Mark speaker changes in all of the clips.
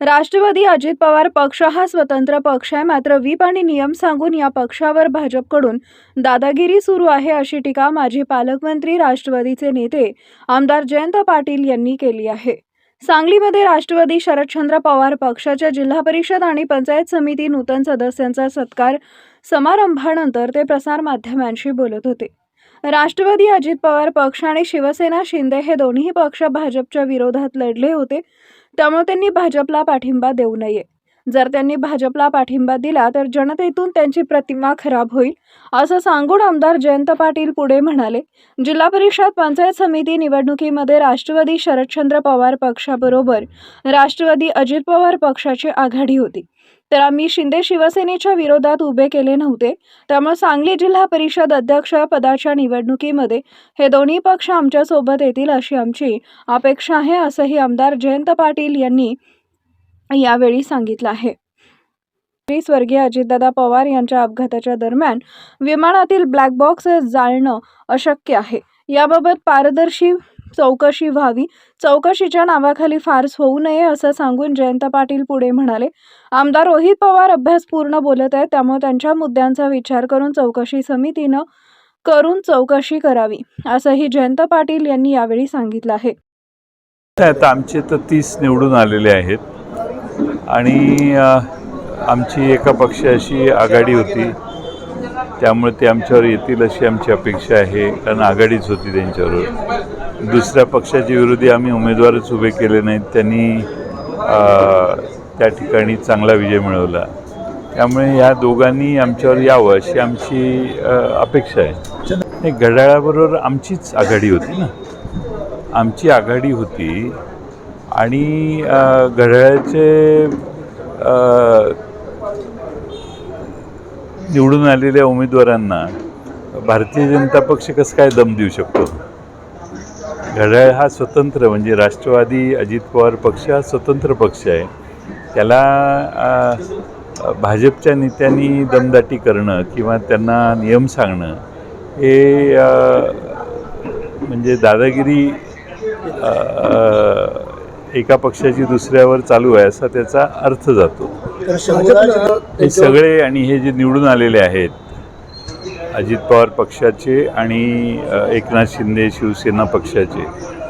Speaker 1: राष्ट्रवादी अजित पवार पक्ष हा स्वतंत्र पक्ष आहे. मात्र व्हीप आणि नियम सांगून या पक्षावर भाजपकडून दादागिरी सुरू आहे अशी टीका माजी पालकमंत्री राष्ट्रवादीचे नेते आमदार जयंत पाटील यांनी केली आहे. सांगलीमध्ये राष्ट्रवादी शरदचंद्र पवार पक्षाच्या जिल्हा परिषद आणि पंचायत समिती नूतन सदस्यांचा सत्कार समारंभानंतर ते प्रसारमाध्यमांशी बोलत होते. राष्ट्रवादी अजित पवार पक्ष आणि शिवसेना शिंदे हे दोन्ही पक्ष भाजपच्या विरोधात लढले होते. त्यामुळे त्यांनी भाजपला पाठिंबा देऊ नये. जर त्यांनी भाजपला पाठिंबा दिला तर जनतेतून त्यांची प्रतिमा खराब होईल असं सांगून आमदार जयंत पाटील पुढे म्हणाले. जिल्हा परिषद पंचायत समिती निवडणुकीमध्ये राष्ट्रवादी शरदचंद्र पवार पक्षाबरोबर राष्ट्रवादी अजित पवार पक्षाची आघाडी होती. तर आम्ही शिंदे शिवसेनेच्या विरोधात उभे केले नव्हते. त्यामुळे सांगली जिल्हा परिषद अध्यक्ष पदाच्या निवडणुकीमध्ये हे दोन्ही पक्ष आमच्यासोबत येतील अशी आमची अपेक्षा आहे असंही आमदार जयंत पाटील यांनी यावेळी सांगितलं आहे. स्वर्गीय अजितदादा पवार यांच्या अपघाताच्या दरम्यान विमानातील ब्लॅक बॉक्स जाळणं अशक्य आहे. याबाबत पारदर्शी चौकशी व्हावी. चौकशीच्या नावाखाली फार्स होऊ नये असं सांगून जयंत पाटील पुढे म्हणाले. आमदार रोहित पवार अभ्यासपूर्ण बोलत आहेत त्यामुळे त्यांच्या मुद्द्यांचा विचार करून चौकशी समितीनं करून चौकशी करावी असंही जयंत पाटील यांनी यावेळी सांगितलं आहे.
Speaker 2: आमचे तर तीस निवडून आलेले आहेत. आणि आमची एका पक्षाशी आघाडी होती. त्यामुळे ते आमच्यावर येतील अशी आमची अपेक्षा आहे. कारण आघाडीच होती त्यांच्याबरोबर दुसऱ्या पक्षाच्या विरोधी आम्ही उमेदवारच उभे केले नाहीत. त्यांनी त्या ठिकाणी चांगला विजय मिळवला. त्यामुळे या दोघांनी आमच्यावर यावं अशी आमची अपेक्षा आहे. नाही घड्याळाबरोबर आमचीच आघाडी होती ना. आमची आघाडी होती. आणि घड्याळाचे निवडून आलेल्या उमेदवारांना भारतीय जनता पक्ष कसं काय दम देऊ शकतो? घड्याळ हा स्वतंत्र म्हणजे राष्ट्रवादी अजित पवार पक्ष हा स्वतंत्र पक्ष आहे. त्याला भाजपच्या नेत्यांनी दमदाटी करणं किंवा त्यांना नियम सांगणं हे म्हणजे दादागिरी एका पक्षाची दुसऱ्यावर चालू आहे असा त्याचा अर्थ जातो. हे सगळे आणि हे जे निवडून आलेले आहेत अजित पवार पक्षाचे आणि एकनाथ शिंदे शिवसेना पक्षाचे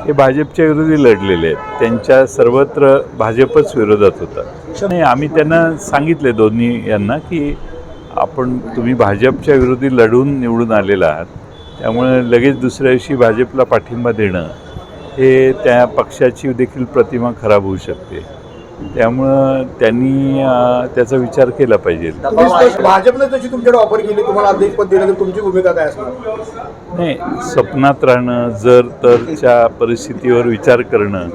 Speaker 2: हे भाजपच्या विरोधी लढलेले आहेत. त्यांच्या सर्वत्र भाजपच विरोधात होता नाही आम्ही त्यांना सांगितले दोन्ही यांना की आपण तुम्ही भाजपच्या विरोधी लढून निवडून आलेला आहात. त्यामुळे लगेच दुसऱ्या दिवशी भाजपला पाठिंबा देणं हे त्या पक्षाची देखील प्रतिमा खराब होऊ शकते. त्यामुळं त्यांनी त्याचा विचार केला पाहिजे.
Speaker 3: भाजपने तुमच्याकडे ऑफर केली तुम्हाला अध्यक्षपद दिलं तर तुमची भूमिका काय असणार?
Speaker 2: नाही स्वप्नात राहणं जर तरच्या परिस्थितीवर विचार करणं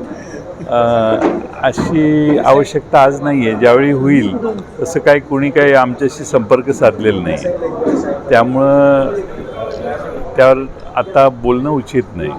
Speaker 2: अशी आवश्यकता आज नाही आहे ज्यावेळी होईल तसं काय कोणी काही आमच्याशी संपर्क साधलेला नाही. त्यामुळं त्यावर आता बोलणं उचित नाही.